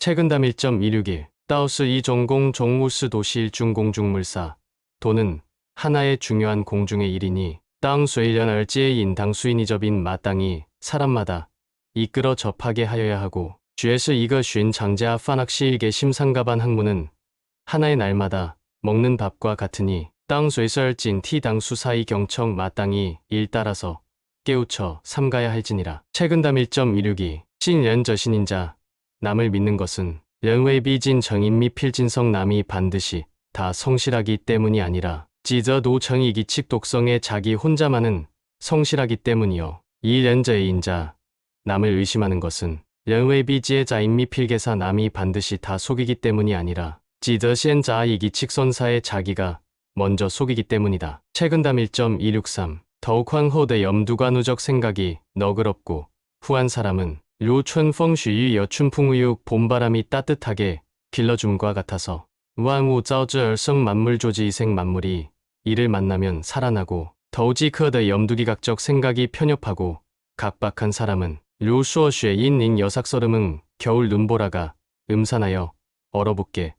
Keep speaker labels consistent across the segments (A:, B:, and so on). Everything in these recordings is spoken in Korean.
A: 최근담 1.261 따오스 이종공 종무스 도시 중공중물사 도는 하나의 중요한 공중의 일이니 땅 쇠련 얼지의 인당 수인이 접인 마땅히 사람마다 이끌어 접하게 하여야 하고 주에서 이거 쉰 장자 파낙시일계 심상가반 학문은 하나의 날마다 먹는 밥과 같으니 땅 쇠설진 티당 수 사이 경청 마땅히 일 따라서 깨우쳐 삼가야 할지니라. 최근담 1.162 신연 저신인자 남을 믿는 것은 연외 비진 정인 및 필진성 남이 반드시 다 성실하기 때문이 아니라 지저 노정이 기칙 독성에 자기 혼자만은 성실하기 때문이요. 이 연저의 인자 남을 의심하는 것은 연외 비지의 자인 및 필계사 남이 반드시 다 속이기 때문이 아니라 지저 시엔자 이기 칙 선사의 자기가 먼저 속이기 때문이다. 최근담 1.263 더욱 황호대 염두가 누적 생각이 너그럽고 후한 사람은 류춘펑쉬의 여춘풍의육 봄바람이 따뜻하게 길러줌과 같아서 왕우 짜오즈 얼성 만물조지 이생 만물이 이를 만나면 살아나고 더우지 크더 염두기각적 생각이 편협하고 각박한 사람은 류수어쉬의 인닝 여삭서름은 겨울 눈보라가 음산하여 얼어붙게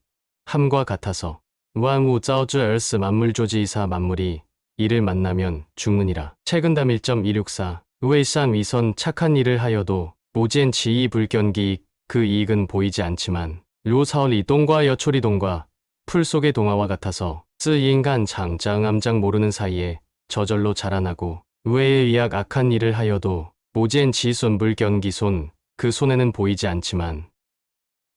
A: 함과 같아서 왕우 짜오즈 얼스 만물조지 이사 만물이 이를 만나면 죽느니라. 최근담 1.264 의외산 위선 착한 일을 하여도 모지엔 지이 불견기 그 이익은 보이지 않지만 료사얼 이동과 여초리동과 풀 속의 동화와 같아서 쓰인간 장장 암장 모르는 사이에 저절로 자라나고 의외의 의학 악한 일을 하여도 모지엔 지손 불견기손 그 손에는 보이지 않지만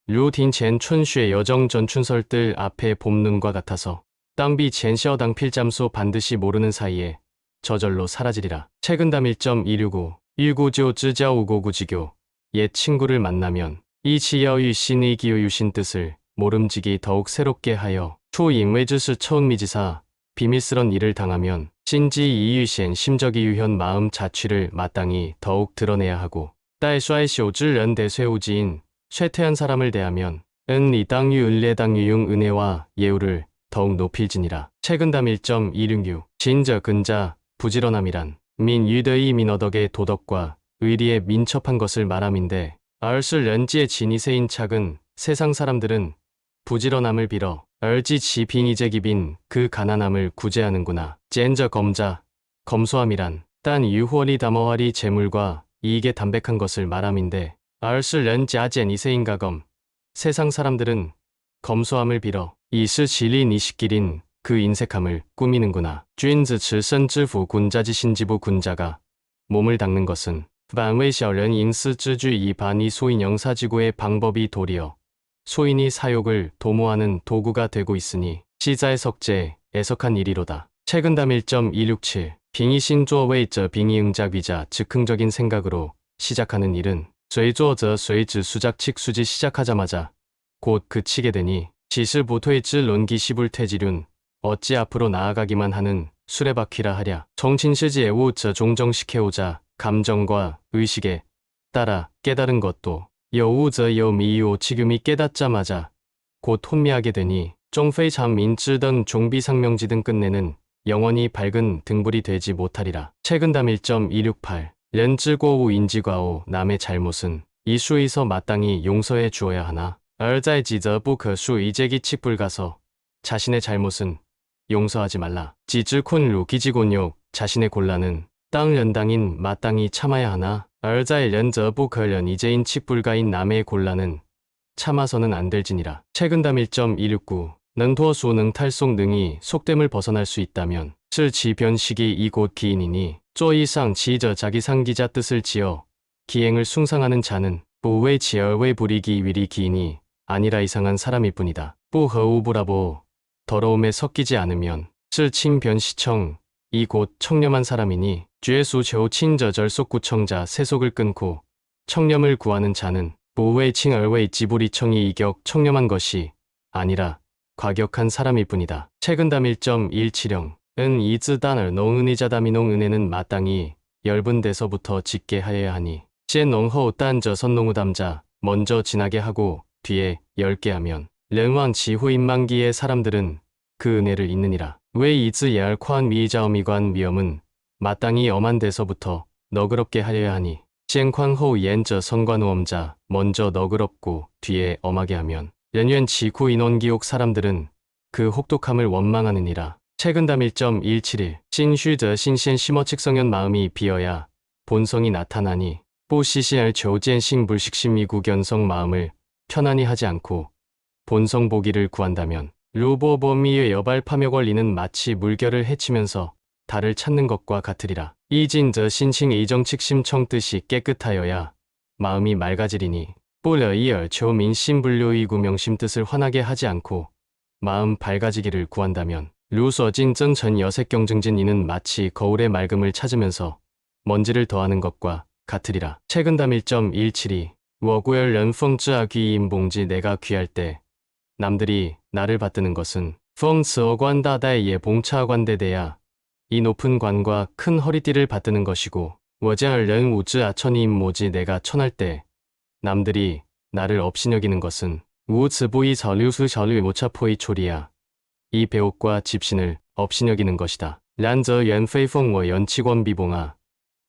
A: 류딘첸 춘슈의 여정 전춘설들 앞에 봄눈과 같아서 땅비 젠셔 당필잠소 반드시 모르는 사이에 저절로 사라지리라. 최근 담 1.265 일고지오 쯔자오고구지교 옛 친구를 만나면 이 지여의 신의 기요 유신 뜻을 모름지기 더욱 새롭게 하여 초잉외주스 처음미지사 비밀스런 일을 당하면 신지 이유신 심적이 유현 마음 자취를 마땅히 더욱 드러내야 하고 딸 슈아이시오즈른 대쇠우지인 쇠퇴한 사람을 대하면 은이 땅유 은례당유용 은혜와 예우를 더욱 높일지니라. 최근담 1.266 진저 근자 부지런함이란 민 유더의 민어덕의 도덕과 의리에 민첩한 것을 말함인데 얼술 렌지의 진이세인 착은 세상 사람들은 부지런함을 빌어 얼지 지빙이제기빈 그 가난함을 구제하는구나. 젠저 검자 검소함이란 딴 유호리 담어와리 재물과 이익에 담백한 것을 말함인데 얼술 렌지 아젠 이세인 가검 세상 사람들은 검소함을 빌어 이스 진리 니시길인 그 인색함을 꾸미는구나. 쥔즈 칠선즈부 군자지 신지부 군자가 몸을 닦는 것은 반웨셔런 인스 쯔주 이 반이 소인 영사지구의 방법이 도리어 소인이 사욕을 도모하는 도구가 되고 있으니 시자의 석재 애석한 일이로다. 최근담 1.267 빙의신 조웨이저 빙의응작위자 즉흥적인 생각으로 시작하는 일은 쇠조저 쇠즈 수작 칙 수지 시작하자마자 곧 그치게 되니 지슬보토의질 론기 시불태지륜 어찌 앞으로 나아가기만 하는 수레바퀴라 하랴. 정신시지 애우저 종정시켜오자 감정과 의식에 따라 깨달은 것도 여우저 여미요 지금이 깨닫자마자 곧 혼미하게 되니 종페이 잠민쯔던 종비상명지 등 끝내는 영원히 밝은 등불이 되지 못하리라. 최근담 1.268 렌즈고우 인지과오 남의 잘못은 이수에서 마땅히 용서해 주어야 하나 얼자이지저 부커수 이제기 칙불가서 자신의 잘못은 용서하지 말라. 지질콘루 기지곤욕 자신의 곤란은 땅 연당인 마땅히 참아야 하나 얼자의 부커련 이제인 칙불가인 남의 곤란은 참아서는 안 될지니라. 최근담 1.269 능토수 능 탈속 능이 속됨을 벗어날 수 있다면 실지변식이 이곳 기인이니 쪼이상 지저 자기 상기자 뜻을 지어 기행을 숭상하는 자는 부의 지열의 불이기 위리 기인이 아니라 이상한 사람일 뿐이다. 뿌허우브라보 더러움에 섞이지 않으면 실칭변시청 이곧 청렴한 사람이니 죄수 제오친저 절 속구청자 세속을 끊고 청렴을 구하는 자는 보웨이칭 얼웨이 지불이청이 이격 청렴한 것이 아니라 과격한 사람일 뿐이다. 최근담 1.170은 이즈단을 농은이자다미농 은혜는 마땅히 열분 데서부터 짓게 하여야 하니 제 농허우 딴저 선농우담자 먼저 지나게 하고 뒤에 열게 하면 렌왕 지후인만기의 사람들은 그 은혜를 잊느니라. 왜 이즈 예알 콴 미이자어미관 위엄은 마땅히 엄한 데서부터 너그럽게 하려야 하니 젠광호 옌저 선관우엄자 먼저 너그럽고 뒤에 엄하게 하면 연연 지구 인원기옥 사람들은 그 혹독함을 원망하느니라. 최근 담 1.171 신슈저 신신 심어 측성현 마음이 비어야 본성이 나타나니 뽀시시알 조젠싱 불식심 미구견성 마음을 편안히 하지 않고 본성 보기를 구한다면 루보보미의 여발 파며 권리는 마치 물결을 헤치면서 달을 찾는 것과 같으리라. 이진저 신칭 이정칙 심청 뜻이 깨끗하여야 마음이 맑아지리니 뿌려이얼 조민심 불료의 구명심 뜻을 환하게 하지 않고 마음 밝아지기를 구한다면 루서진전 전 여색경증진 이는 마치 거울의 맑음을 찾으면서 먼지를 더하는 것과 같으리라. 최근 담 1.172 워구열 런펑쯔아 귀인봉지 내가 귀할 때 남들이 나를 받드는 것은 펑츠어관다다의 봉차관대대야. 이 높은 관과 큰 허리띠를 받드는 것이고 워자얼른 우즈 아천이임 모지 내가 천할 때 남들이 나를 업신여기는 것은 우츠보이 저류수 저류 모차포이 초리야. 이 배옥과 집신을 업신여기는 것이다. 란저 연페이펑워 연치권 비봉아.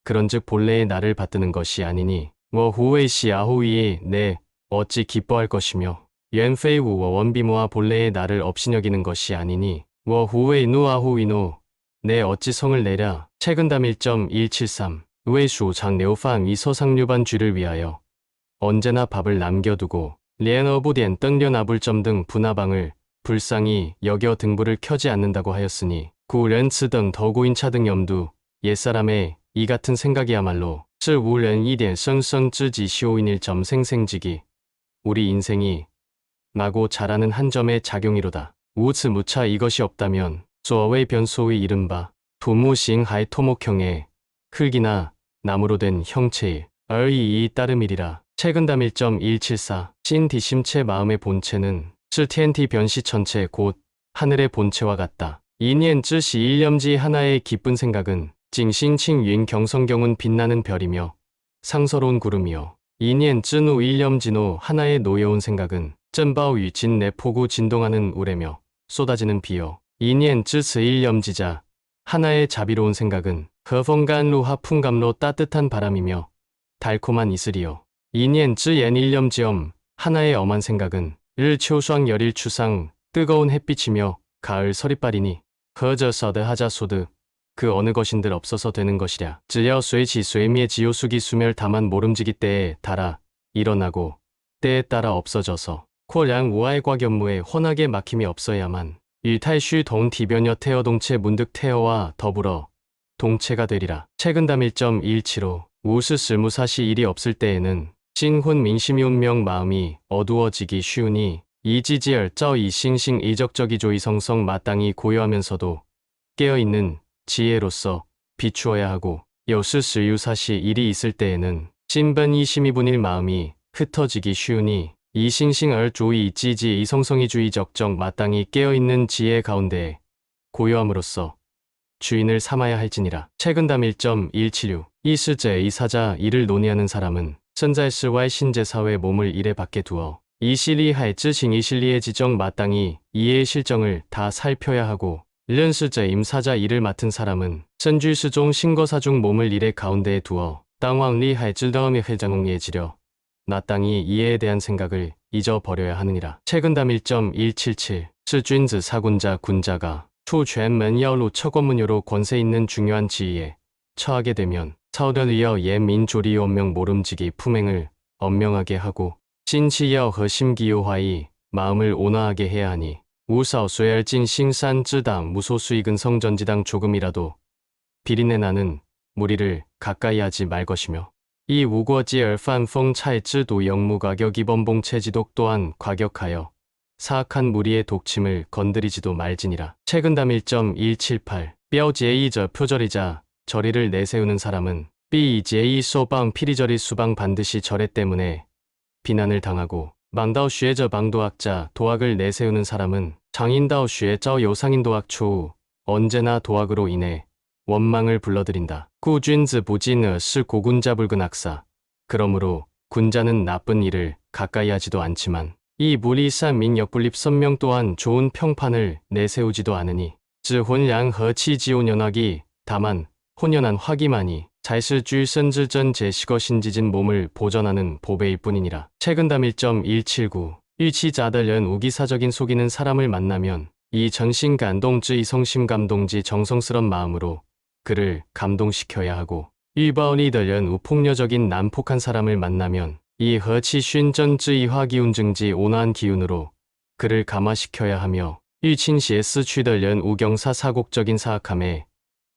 A: 그런즉 본래의 나를 받드는 것이 아니니 워 후웨이시 아호위에 내 어찌 기뻐할 것이며 연페이우워 원비모와 본래의 나를 업신여기는 것이 아니니 워후웨이 누아후위노 내 어찌 성을 내랴 최근담 1.173 웨이슈 장네오팡 이서상류반 쥐를 위하여 언제나 밥을 남겨두고 리엔어부디엔 뜬려나불점 등 분화방을 불쌍히 여겨 등불을 켜지 않는다고 하였으니 구 렌츠 등 더구인 차 등 염두 옛사람의 이 같은 생각이야말로 쓸 우렌 이덴 성성쯔지 시오인일 점 생생지기. 우리 인생이 나고 자라는 한 점의 작용이로다. 우츠 무차 이것이 없다면 조어웨이 변소의 이른바 도무싱 하이 토목형의 흙이나 나무로 된 형체일 얼이 이 따름이리라. 최근 담 1.174 신디 심체 마음의 본체는 쯔티엔티 변시 천체 곧 하늘의 본체와 같다. 이니엔 쯔시 일념지 하나의 기쁜 생각은 징신칭 윈 경성경은 빛나는 별이며 상서로운 구름이요. 이니엔 쯔누 일념진호 하나의 노여운 생각은 쩐바위 진내 포구 진동하는 우레며 쏟아지는 비요. 이니엔 쯔스 일념지자 하나의 자비로운 생각은 허펑간루 하풍감로 따뜻한 바람이며 달콤한 이슬이요. 이니엔 쯔옌 일념지엄 하나의 엄한 생각은 일 초수왕 열일 추상 뜨거운 햇빛이며 가을 서리빨이니 허저서드 하자소드 그 어느 것인들 없어서 되는 것이랴. 쯔여 쇠지 쇠미의 지요수기 수멸 다만 모름지기 때에 달아 일어나고 때에 따라 없어져서 콜양 우아의 과 견무에 혼하게 막힘이 없어야만 일탈슈 동 디변여 태어 동체 문득 태어와 더불어 동체가 되리라. 최근 담 1.175 우스 쓸무사시 일이 없을 때에는 싱혼 민심이 운명 마음이 어두워지기 쉬우니 이지지얼 쩌 이싱싱 이적적이 조 이성성 마땅히 고요하면서도 깨어있는 지혜로서 비추어야 하고 여수스 유사시 일이 있을 때에는 찐번 이심이분일 마음이 흩어지기 쉬우니 이 싱싱얼 조이 이지지 이 성성이주의 적정 마땅히 깨어있는 지혜 가운데 고요함으로써 주인을 삼아야 할지니라. 최근 담 1.176 이스제 이사자 이를 논의하는 사람은 선자의스와의 신제사회 몸을 일에 밖에 두어 이실리 할즈싱 이실리의 지정 마땅히 이의 실정을 다 살펴야 하고 른스제 임사자 일을 맡은 사람은 선주스종 신거사중 몸을 일의 가운데에 두어 땅왕리 할질다음의 회장홍에 지려 마땅히 이해에 대한 생각을 잊어버려야 하느니라. 최근 담 1.177 스쥔즈 사군자 군자가 초全门 야로 처권문요로 권세 있는 중요한 지위에 처하게 되면 차오련이어 예민조리 원명 모름지기 품행을 엄명하게 하고 신치여 허심기요화이 마음을 온화하게 해야 하니 우사오 쇠알진 싱산쯔당 무소수익은 성전지당 조금이라도 비린내 나는 무리를 가까이 하지 말 것이며 이 우거지 얼판펑 차이쯔도 영무가격 이번봉 체지독 또한 과격하여 사악한 무리의 독침을 건드리지도 말지니라. 최근 담 1.178 뼈제이저 표절이자 절이를 내세우는 사람은 삐제이 소방 피리절이 수방 반드시 절에 때문에 비난을 당하고 망다오 슈에저 방도학자 도학을 내세우는 사람은 장인다오 슈에저 요상인 도학 초우 언제나 도학으로 인해 원망을 불러들인다. 꾸쥔즈 부진어 스 고군자 붉은 학사. 그러므로 군자는 나쁜 일을 가까이 하지도 않지만 이 무리산 민역불립 선명 또한 좋은 평판을 내세우지도 않으니 즈 혼량 허치지온 연학이 다만 혼연한 화기만이 잘실줄 선질전 제시거 신지진 몸을 보전하는 보배일 뿐이니라. 최근담 1.179 일치자들은 우기사적인 속이는 사람을 만나면 이 전신 감동지 성심 감동지 정성스런 마음으로 그를 감동시켜야 하고 일바오리들은 우폭려적인 난폭한 사람을 만나면 이 허치 쉰전지 화기운 증지 온화한 기운으로 그를 감화시켜야 하며 일친시에스 취들은 우경사 사곡적인 사악함에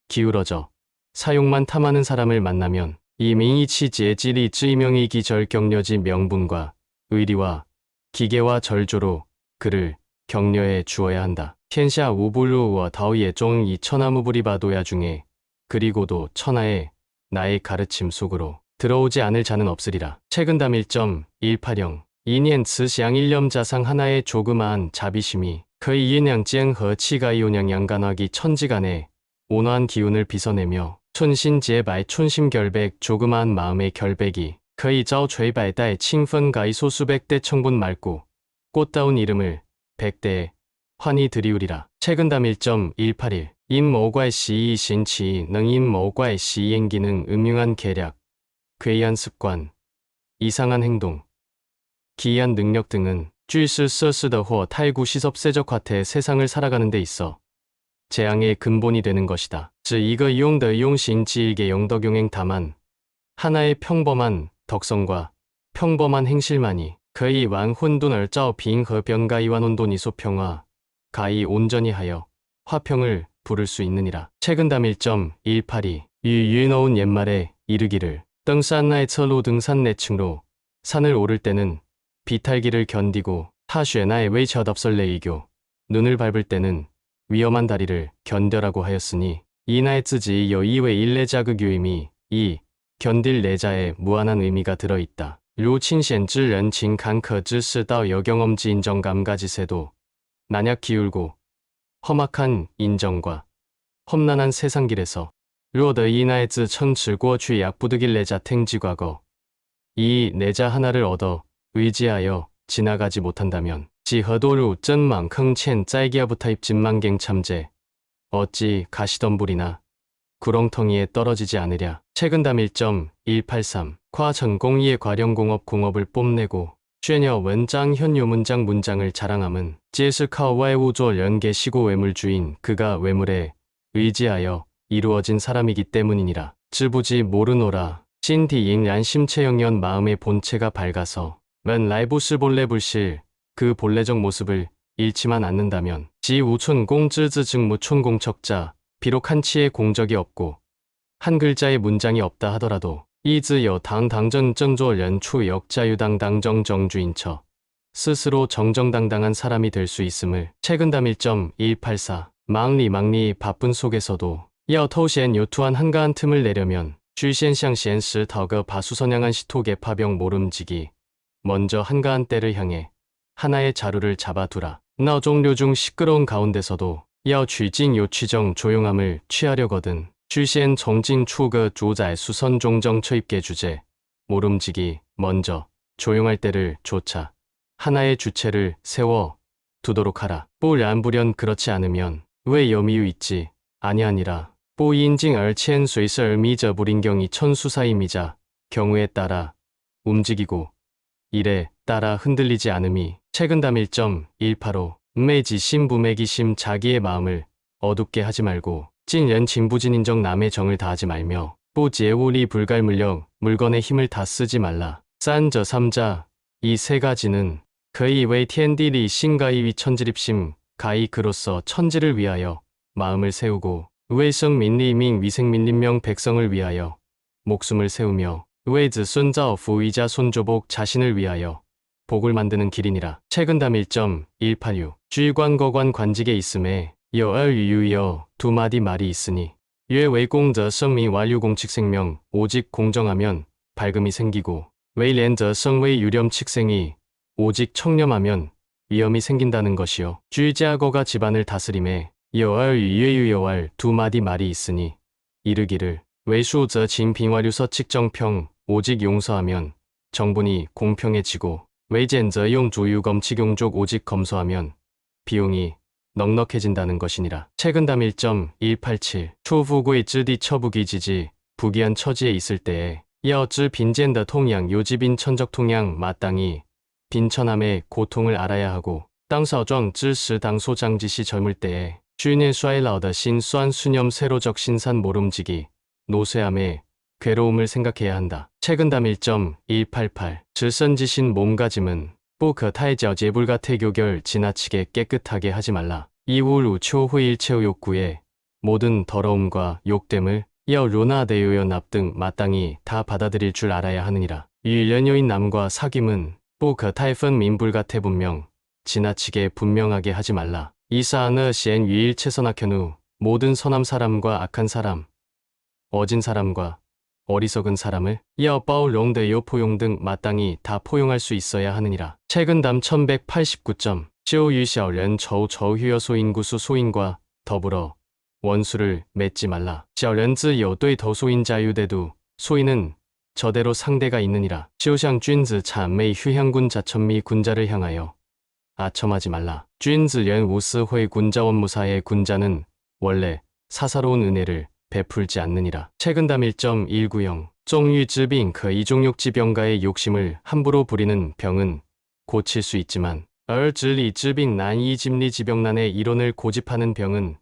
A: 기울어져 사욕만 탐하는 사람을 만나면 이 민이치지의 찌리 쯔이명이 기절 격려지 명분과 의리와 기계와 절조로 그를 격려해 주어야 한다. 텐샤 우불루와 다오의 종이 천하무부리 바도야 중에 그리고도 천하에 나의 가르침 속으로 들어오지 않을 자는 없으리라. 최근담 1.180 이니엔츠 양일념 자상 하나의 조그마한 자비심이 그 이엔양지행 허치가이온양 양간화기 천지간에 온화한 기운을 빗어내며 촌신지의 촌심 결백 조그마한 마음의 결백이 그의 자오 죄 발다의 칭펀가이 소수백대 청분 맑고 꽃다운 이름을 백대에 환히 드리우리라. 최근담 1.181 능임모과의 시행기능 음흉한 계략 괴이한 습관 이상한 행동 기이한 능력 등은 쥐스서스더호 탈구 시섭세적 화태 세상을 살아가는 데 있어 재앙의 근본이 되는 것이다. 즉 이거 이용더 용신지일계 영덕용행 다만 하나의 평범한 덕성과 평범한 행실만이 그의 완혼돈을 짜오 빙허 병가이완 혼돈이 소 평화 가히 온전히 하여 화평을 부를 수 있느니라. 최근담 1.182 유유너운 옛말에 이르기를 등산나에철로 등산 내층로 산을 오를 때는 비탈기를 견디고 타쉐나의 웨이셔덥설레이교 눈을 밟을 때는 위험한 다리를 견뎌라고 하였으니 이나의 쯔지 여이웨 일레자그 교임이 이 견딜 내자에 무한한 의미가 들어있다. 류친신쯔렌칭 강커즈스다 여경엄지 인정감가지세도 만약 기울고 험악한 인정과 험난한 세상길에서 르어더 이나의즈 천칠고 취 약부득일 내자 탱지과거 이 내자 하나를 얻어 의지하여 지나가지 못한다면 지허도루 쩐망坑첸 짤기야부타 입진망갱 참제 어찌 가시덤불이나 구렁텅이에 떨어지지 않으랴. 최근 담 1.183 과전공의의 과령공업 공업을 뽐내고 쉐녀 원장 현요 문장 문장을 자랑함은 제스카와의 우조 연계 시고 외물 주인 그가 외물에 의지하여 이루어진 사람이기 때문이니라. 쯔부지 모르노라. 찐디잉 란심체영연 마음의 본체가 밝아서 면 라이브스 본래 불실 그 본래적 모습을 잃지만 않는다면 지 우촌 공쯔즈 증무촌 공척자 비록 한치의 공적이 없고 한 글자의 문장이 없다 하더라도 이즈여 당 당전 정조연 추 역자유당 당정 정주인처 스스로 정정당당한 사람이 될 수 있음을 최근담 1.184 망리 망리 바쁜 속에서도 여터우시엔 요투한 한가한 틈을 내려면 쥐시엔샹시엔스 더거 바수선양한 시토개 파병 모름지기 먼저 한가한 때를 향해 하나의 자루를 잡아두라. 나종료 중 시끄러운 가운데서도 여 쥐징 요취정 조용함을 취하려거든. 쥐시엔 정진 추거 조잘 수선 종정 처입계 주제 모름지기 먼저 조용할 때를 조차 하나의 주체를 세워 두도록 하라. 뽀란부련 그렇지 않으면 왜 여미유 있지 아니하니라. 뽀인징 얼치엔 쇠설 미저 불인경이 천수사임이자 경우에 따라 움직이고 일에 따라 흔들리지 않음이 최근 담 1.185 매지 신부매기심 자기의 마음을 어둡게 하지 말고 찐연 진부진 인정 남의 정을 다하지 말며 뽀지에우리 불갈물력 물건의 힘을 다 쓰지 말라. 싼저 삼자 이 세 가지는 그의 왜 텐디리 신가이 위 천지립심 가이 그로서 천지를 위하여 마음을 세우고 의성 민리밍 위생민림명 백성을 위하여 목숨을 세우며 의즈 순자어 부의자 손조복 자신을 위하여 복을 만드는 길이니라. 최근 담 1.186 쥐관거관 관직에 있음에 여얼유유여 두 마디 말이 있으니 예 웨이공저 성미 완류공칙 생명 오직 공정하면 밝음이 생기고 웨이렌저 성웨이 유렴 칙생이 오직 청렴하면 위험이 생긴다는 것이요. 쥐자거가 집안을 다스림에 여얼유유여왈 두 마디 말이 있으니 이르기를 외수저 진빙화류서 칙정평 오직 용서하면 정분이 공평해지고 외젠저 용조유검 직용족 오직 검소하면 비용이 넉넉해진다는 것이니라. 최근담 1.187 초부고의 쯔디 처부기 지지 부기한 처지에 있을 때에 여쯔 빈젠다 통양 요지빈 천적 통양 마땅히 빈천함의 고통을 알아야 하고 땅사정 쯔스 당소장지시 젊을 때에 주인의 쏴일라오다 신수한 수념 세로적 신산 모름지기 노쇠함의 괴로움을 생각해야 한다. 최근담 1.188 질선지신 몸가짐은 뿌그 타이저 제불가 태교결 지나치게 깨끗하게 하지 말라. 이울 우초 후일체우 욕구에 모든 더러움과 욕됨을 여 로나데요여 납등 마땅히 다 받아들일 줄 알아야 하느니라. 일련요인 남과 사귐은 뿌그 타이펀 민불가태 분명 지나치게 분명하게 하지 말라. 이사하느 시엔 위일 최선악현우 모든 선함 사람과 악한 사람 어진 사람과 어리석은 사람을 이어 빠울 롱드요 포용 등 마땅히 다 포용할 수 있어야 하느니라. 최근 담 1189점 시오 유시얼ren 저우 저휴여 소 인구수 소인과 더불어 원수를 맺지 말라. 시얼렌즈 여도의 더 소인 자유대도 소인은 저대로 상대가 있느니라. 시오샹 쥔즈 참메이 휴향군 자천미 군자를 향하여 아첨하지 말라. 쥔즈 연 우스회 군자원 무사의 군자는 원래 사사로운 은혜를 베풀지 않느니라. 최근 담 1.190 종유즈빙 그 이종욕 지병가의 욕심을 함부로 부리는 병은 고칠 수 있지만 얼질리 즈빙 난이 짐리 지병난의 이론을 고집하는 병은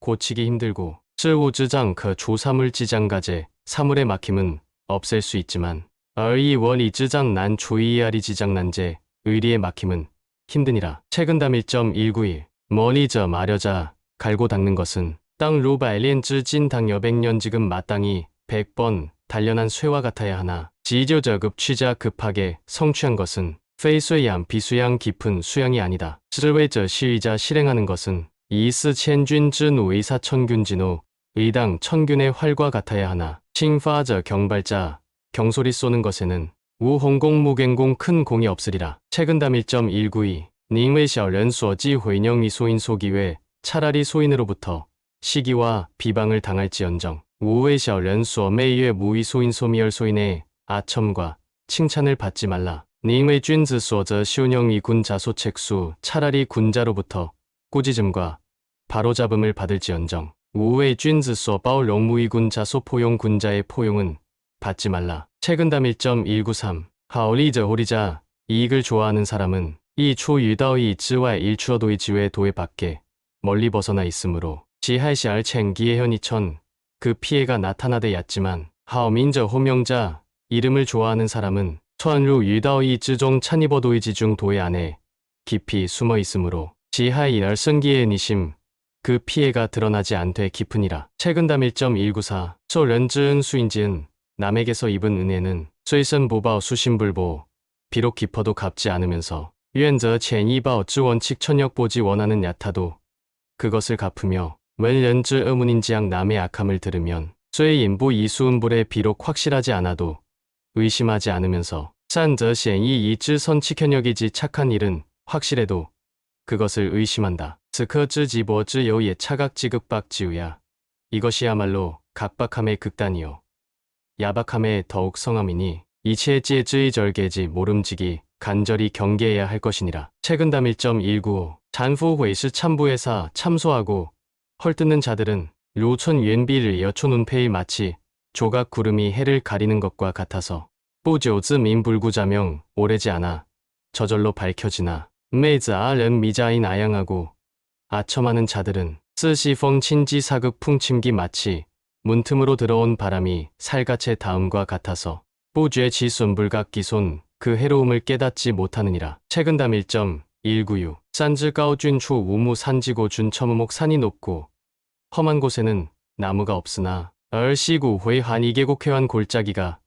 A: 고치기 힘들고 쯔우즈장 그 조사물 지장가제 사물의 막힘은 없앨 수 있지만 얼이 원이 즈장 난 조이아리 지장난제 의리의 막힘은 힘드니라. 최근 담 1.191 머니저 마려자 갈고 닦는 것은 땅 루바엘리엔 쯔찐당 여백년 지금 마땅히 100번 단련한 쇠와 같아야 하나 지조저급 취자 급하게 성취한 것은 페이스양 비수양 깊은 수양이 아니다. 스웨저 시의자 실행하는 것은 이스 첸쥔즈노 의사 천균진호 의당 천균의 활과 같아야 하나 칭파저 경발자 경소리 쏘는 것에는 우홍공 무갱공 큰 공이 없으리라. 최근 담 1.192 닝웨샤 련소지 회령이 소인 소기외 차라리 소인으로부터 시기와 비방을 당할지언정 우웨샤 련소 메이의 무위 소인 소미열 소인의 아첨과 칭찬을 받지 말라. 닝웨 쥔즈 소저 시운영이 군 자소책수 차라리 군자로부터 꾸짖음과 바로잡음을 받을지언정 우웨 쥔즈 소 빠울 롱무이 군 자소 포용 군자의 포용은 받지 말라. 최근 담 1.193 하오리저 호리자 이익을 좋아하는 사람은 이 초유다의 즈와 일추어도의 지외 도에 밖에 멀리 벗어나 있으므로 지하시 알챙기의 현이천 그 피해가 나타나되 얕지만 하오민저 호명자 이름을 좋아하는 사람은 천루 유다의 즈종 찬이버도의 지중 도의 안에 깊이 숨어 있으므로 지하의 열성기의 니심 그 피해가 드러나지 않되 깊으니라. 최근 담 1.194 소련즈은 수인지은 남에게서 입은 은혜는 쇠선 보바오 수신불보 비록 깊어도 갚지 않으면서 유엔저 첸이바오 쯔 원칙 천역 보지 원하는 야타도 그것을 갚으며 웰련즈 의문인지양 남의 악함을 들으면 쇠의 인부 이수은불에 비록 확실하지 않아도 의심하지 않으면서 산저 시이 이쯔 선치현역이지 착한 일은 확실해도 그것을 의심한다. 스커즈 지보즈 여의 차각 지극박지우야. 이것이야말로 각박함의 극단이요. 야박함의 더욱 성함이니 이치의지의 절개지 모름지기 간절히 경계해야 할 것이니라. 최근 담 1.195 잔후 회시 참부회사 참소하고 헐뜯는 자들은 로천 옌비를 여촌운페이 마치 조각 구름이 해를 가리는 것과 같아서 뿌조즈 민 불구자명 오래지 않아 저절로 밝혀지나 메이즈 아른 미자인 아양하고 아첨하는 자들은 쓰시펑 친지 사극 풍침기 마치 문틈으로 들어온 바람이 살갗의 다음과 같아서 뿌죄 지손불각 기손 그 해로움을 깨닫지 못하느니라. 최근 담 1.196 산즈 까오준 초 우무 산지고 준 처무목 산이 높고 험한 곳에는 나무가 없으나 얼시구 회한 이계곡회환 골짜기가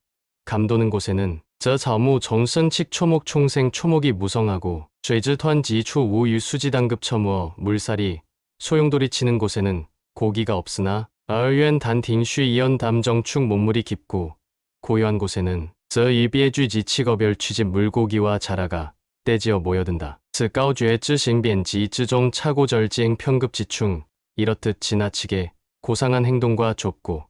A: 감도는 곳에는 저 자무 정선칙 초목 총생 초목이 무성하고 죄즈团 지초 우 유 수지 당급 처무어 물살이 소용돌이 치는 곳에는 고기가 없으나 얼연 단팅 쉬이연 담정축 몸물이 깊고 고요한 곳에는 저 이비의 지치거별 취집 물고기와 자라가 떼지어 모여든다. 쯔종 차고절지행 편급지충 이렇듯 지나치게 고상한 행동과 좁고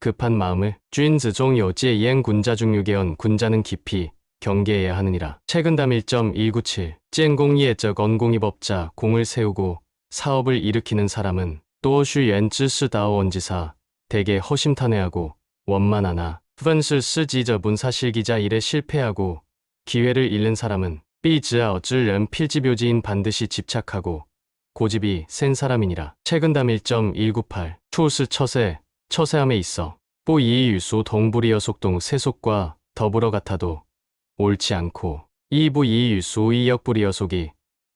A: 급한 마음을 쥔즈종 여지의 이행 군자 중유계언 군자는 깊이 경계해야 하느니라. 최근 담 1.197 쨍공이의적 언공이법자 공을 세우고 사업을 일으키는 사람은 또슈 옌쯔스다오 원지사 대개 허심탄회하고 원만하나 分是 쓰지저 문사실 기자 일에 실패하고 기회를 잃는 사람은 삐즈아 어쩔 人필지묘지인 반드시 집착하고 고집이 센 사람이니라. 최근 담 1.198 초스 처세 처세함에 있어. 뽀이 유수 동불이여 속동 세속과 더불어 같아도 옳지 않고 이부 이 유수 이역불이여 속이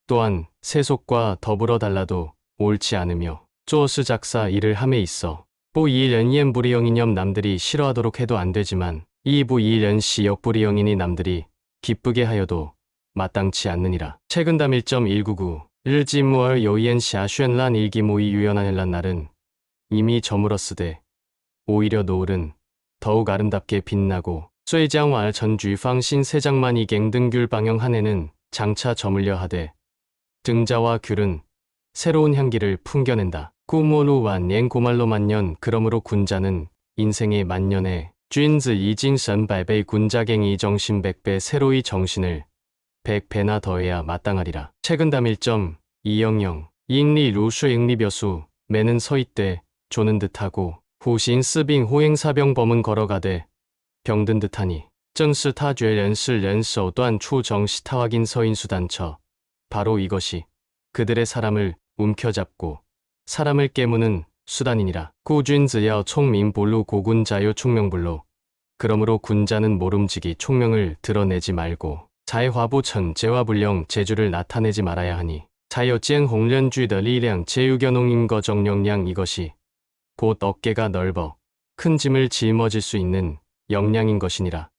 A: 또한 세속과 더불어 달라도 옳지 않으며 쪼스 작사 일을 함에 있어. 뽀이 렌옌 불이영이념 남들이 싫어하도록 해도 안 되지만 이부 이 렌시 역불이영이니 남들이 기쁘게 하여도 마땅치 않느니라. 최근 담 1.199 일지무얼 요이엔 샤쉔란 일기 모이 유연한일란 날은 이미 저물었으되 오히려 노을은 더욱 아름답게 빛나고 쇠장왈 전주팡 신세장만이 갱등귤 방영 한 해는 장차 저물려 하되 등자와 귤은 새로운 향기를 풍겨낸다. 꾸모루완 옌 고말로 만년 그러므로 군자는 인생의 만년에 쥔즈 이징선 발베이 군자갱이 정신 백배 새로이 정신을 백 배나 더해야 마땅하리라. 최근담 1.200 잉리 루슈 잉리벼수 매는 서있대 조는 듯하고 후신 스빙 호행사병범은 걸어가되 병든 듯하니 정스 타죄 렌스 렌서 또한 초정시 타확인 서인수단처 바로 이것이 그들의 사람을 움켜잡고 사람을 깨무는 수단이니라. 꾸준즈여 총민볼로 고군자요 총명불로. 그러므로 군자는 모름지기 총명을 드러내지 말고 자의화보천 재화불령 재주를 나타내지 말아야 하니 리량 제유견홍인거 정령량 이것이 곧 어깨가 넓어 큰 짐을 짊어질 수 있는 역량인 것이니라.